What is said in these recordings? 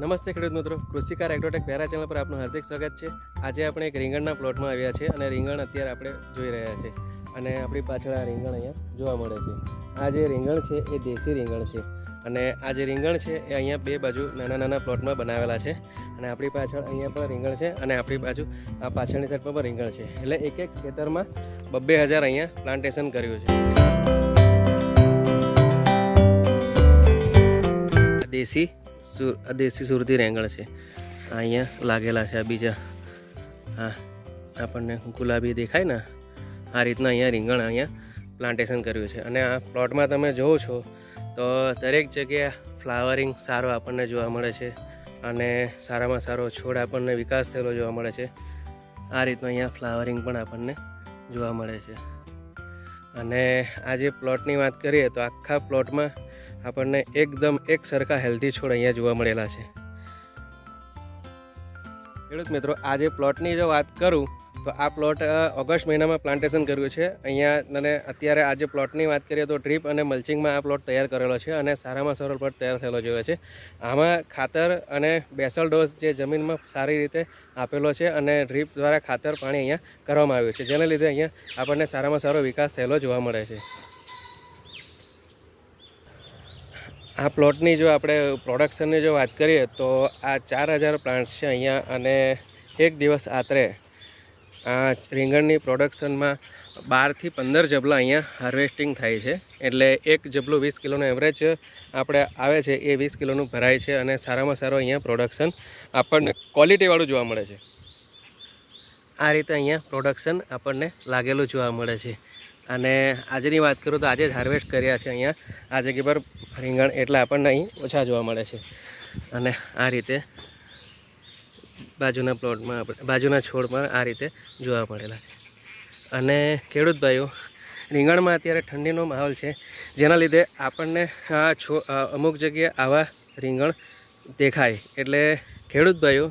નમસ્તે ખેડૂત મિત્રો, કૃષિકાર એગ્રોટેક પહેરા ચેનલ પર આપનું હાર્દિક સ્વાગત છે. આજે આપણે એક રીંગણના પ્લોટમાં આવ્યા છે અને રીંગણ અત્યારે આપણે જોઈ રહ્યા છે. અને આપણી પાછળ આ રીંગણ અહીંયા જોવા મળે છે. આ જે રીંગણ છે એ દેશી રીંગણ છે. અને આ જે રીંગણ છે એ અહીંયા બે બાજુ નાના નાના પ્લોટમાં બનાવેલા છે. અને આપણી પાછળ અહીંયા પણ રીંગણ છે અને આપણી બાજુ આ પાછળની સાઈડ પર પણ રીંગણ છે. એટલે એક એક ખેતરમાં બબ્બે હજાર અહીંયા પ્લાન્ટેશન કર્યું છે. દેશી સુર આ દેશી સુરતી રેંગણ છે. આ અહીંયા લાગેલા છે આ બીજા. હા, આપણને ગુલાબી દેખાય ને, આ રીતના અહીંયા રીંગણ અહીંયા પ્લાન્ટેશન કર્યું છે. અને આ પ્લોટમાં તમે જોવો છો, તો દરેક જગ્યાએ ફ્લાવરિંગ સારો આપણને જોવા મળે છે અને સારામાં સારો છોડ આપણને વિકાસ થયેલો જોવા મળે છે. આ રીતનું અહીંયા ફ્લાવરિંગ પણ આપણને જોવા મળે છે. અને આ જે પ્લોટની વાત કરીએ, તો આખા પ્લોટમાં આપણને એકદમ એક સરખા હેલ્ધી છોડ અહીંયા જોવા મળેલા છે. ખેડૂત મિત્રો, આજે પ્લોટની જો વાત કરું, તો આ પ્લોટ ઓગસ્ટ મહિનામાં પ્લાન્ટેશન કર્યું છે. અહીંયા અને અત્યારે આજે પ્લોટની વાત કરીએ તો ડ્રીપ અને મલ્ચિંગમાં આ પ્લોટ તૈયાર કરેલો છે અને સારામાં સારો પ્લોટ તૈયાર થયેલો જોયો છે. આમાં ખાતર અને બેસલ ડોઝ જે જમીનમાં સારી રીતે આપેલો છે અને ડ્રીપ દ્વારા ખાતર પાણી અહીંયા કરવામાં આવ્યું છે, જેના લીધે અહીંયા આપણને સારામાં સારો વિકાસ થયેલો જોવા મળે છે. આ પ્લોટની જો આપણે પ્રોડક્શનની જો વાત કરીએ તો આ ચાર હજાર પ્લાન્ટ્સ છે અહીંયા અને એક દિવસ આતરે આ રીંગણની પ્રોડક્શનમાં બારથી પંદર જબલા અહીંયા હાર્વેસ્ટિંગ થાય છે. એટલે એક જબલું વીસ કિલોનું એવરેજ આપણે આવે છે, એ વીસ કિલોનું ભરાય છે અને સારામાં સારો અહીંયા પ્રોડક્શન આપણને ક્વોલિટીવાળું જોવા મળે છે. આ રીતે અહીંયા પ્રોડક્શન આપણને લાગેલું જોવા મળે છે. અને આજની વાત કરું તો આજે જ હાર્વેસ્ટ કર્યા છે અહીંયા. આ જગ્યા પર રીંગણ એટલે આપણને અહીં ઓછા જોવા મળે છે. અને આ રીતે બાજુના પ્લોટમાં આપણે, બાજુના છોડમાં આ રીતે જોવા મળેલા છે. અને ખેડૂત ભાઈઓ, રીંગણમાં અત્યારે ઠંડીનો માહોલ છે. જેના લીધે આપણને આ છો અમુક જગ્યાએ આવા રીંગણ દેખાય. એટલે ખેડૂત ભાઈઓ,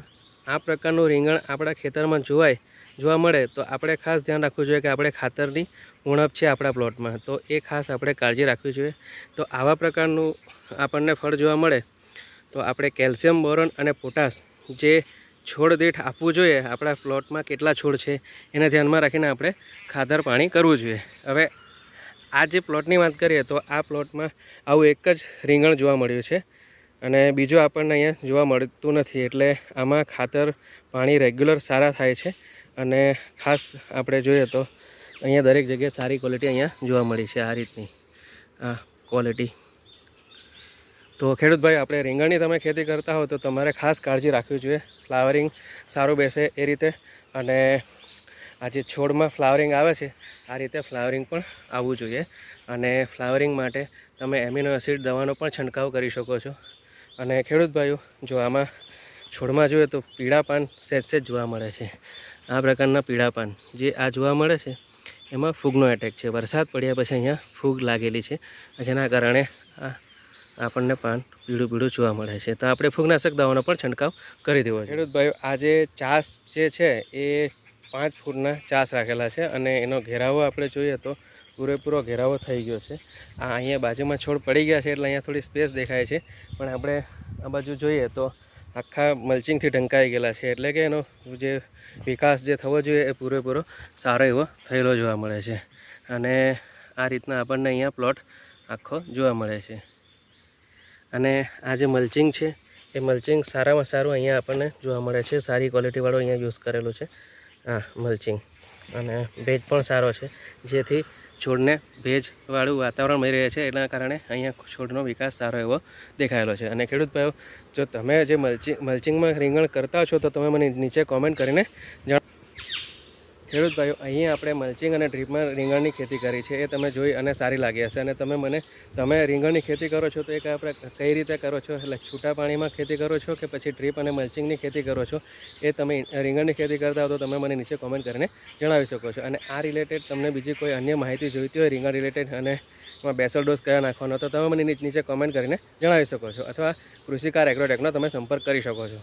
આ પ્રકારનું રીંગણ આપણા ખેતરમાં જોવાય જોવા મળે તો આપણે ખાસ ધ્યાન રાખવું જોઈએ કે આપણે ખાતરની ઉણપ છે આપણા પ્લોટમાં. તો એ ખાસ આપણે કાળજી રાખવી જોઈએ. તો આવા પ્રકારનું આપણને ફળ જોવા મળે તો આપણે કેલ્શિયમ, બોરોન અને પોટાશ જે છોડ દીઠ આપવું જોઈએ આપણા પ્લોટમાં કેટલા છોડ છે એને ધ્યાનમાં રાખીને આપણે ખાતર પાણી કરવું જોઈએ. હવે આ જે પ્લોટની વાત કરીએ તો આ પ્લોટમાં આવું એક જ રીંગણ જોવા મળ્યું છે અને બીજું આપણને અહીંયા જોવા મળતું નથી. એટલે આમાં ખાતર પાણી રેગ્યુલર સારા થાય છે. અને ખાસ આપણે જોઈએ તો અહીંયા દરેક જગ્યાએ સારી ક્વોલિટી અહીંયા જોવા મળી છે આ રીતની, આ ક્વોલિટી તો ખેડૂતભાઈ, આપણે રીંગણની તમે ખેતી કરતા હો તો તમારે ખાસ કાળજી રાખવી જોઈએ. ફ્લાવરિંગ સારું બેસે એ રીતે અને આ જે છોડમાં ફ્લાવરિંગ આવે છે, આ રીતે ફ્લાવરિંગ પણ આવવું જોઈએ. અને ફ્લાવરિંગ માટે તમે એમિનો એસિડ દવાનો પણ છંટકાવ કરી શકો છો. અને ખેડૂત ભાઈઓ જો આમાં છોડમાં જોઈએ તો પીળા પાન સેજ સેજ જોવા મળે છે. આ પ્રકારના પીળાપાન જે આ જોવા મળે છે, એમાં ફૂગનો એટેક છે. વરસાદ પડ્યા પછી અહીંયા ફૂગ લાગેલી છે. જેના કારણે આ આપણને પાન પીળું પીળું જોવા મળે છે. તો આપણે ફૂગનાશક દવાનો પણ છંટકાવ કરી દેવો છે. ખેડૂત આજે ચાસ જે છે, એ પાંચ ફૂટના ચાસ રાખેલા છે અને એનો ઘેરાવો આપણે જોઈએ તો પૂરેપૂરો ઘેરાવો થઈ ગયો છે. આ અહીંયા બાજુમાં છોડ પડી ગયા છે એટલે અહીંયા થોડી સ્પેસ દેખાય છે. પણ આપણે આ બાજુ જોઈએ તો આખા મલ્ચિંગથી ઢંકાઈ ગયેલા છે. એટલે કે એનો જે વિકાસ જે થવો જોઈએ એ પૂરેપૂરો સારો એવો થયેલો જોવા મળે છે. અને આ રીતના આપણને અહીંયા પ્લોટ આખો જોવા મળે છે. અને આ જે મલ્ચિંગ છે, એ મલ્ચિંગ સારામાં સારું અહીંયા આપણને જોવા મળે છે. સારી ક્વોલિટીવાળું અહીંયા યુઝ કરેલું છે હા મલ્ચિંગ. અને ભેજ પણ સારો છે. જેથી છોડને ભેજવાળું વાતાવરણ મળી રહે છે એના કારણે અહીંયા છોડનો વિકાસ સારો એવો દેખાયેલો છે. અને ખેડૂત ભાઈઓ, જો તમે જે મલ્ચિંગ મલ્ચિંગમાં રીંગણ કરતા છો તો તમે મને નીચે કોમેન્ટ કરીને જણાવો. ખેડૂત ભાઈઓ અહીં આપણે મલ્ચિંગ અને ડ્રીપમાં રીંગણની ખેતી કરી છે, એ તમે જોઈ અને સારી લાગી હશે. અને તમે મને, તમે રીંગણની ખેતી કરો છો તો એ આપણે કઈ રીતે કરો છો? એટલે છૂટા પાણીમાં ખેતી કરો છો કે પછી ડ્રીપ અને મલ્ચિંગની ખેતી કરો છો? એ તમે રીંગણની ખેતી કરતા હો તો તમે મને નીચે કોમેન્ટ કરીને જણાવી શકો છો. અને આ રિલેટેડ તમને બીજી કોઈ અન્ય માહિતી જોઈતી હોય રીંગણ રિલેટેડ અને એમાં બેસલ ડોઝ કયા નાખવાનો, તો તમે મને નીચે કોમેન્ટ કરીને જણાવી શકો છો. અથવા કૃષિકાર એગ્રોટેકનો તમે સંપર્ક કરી શકો છો.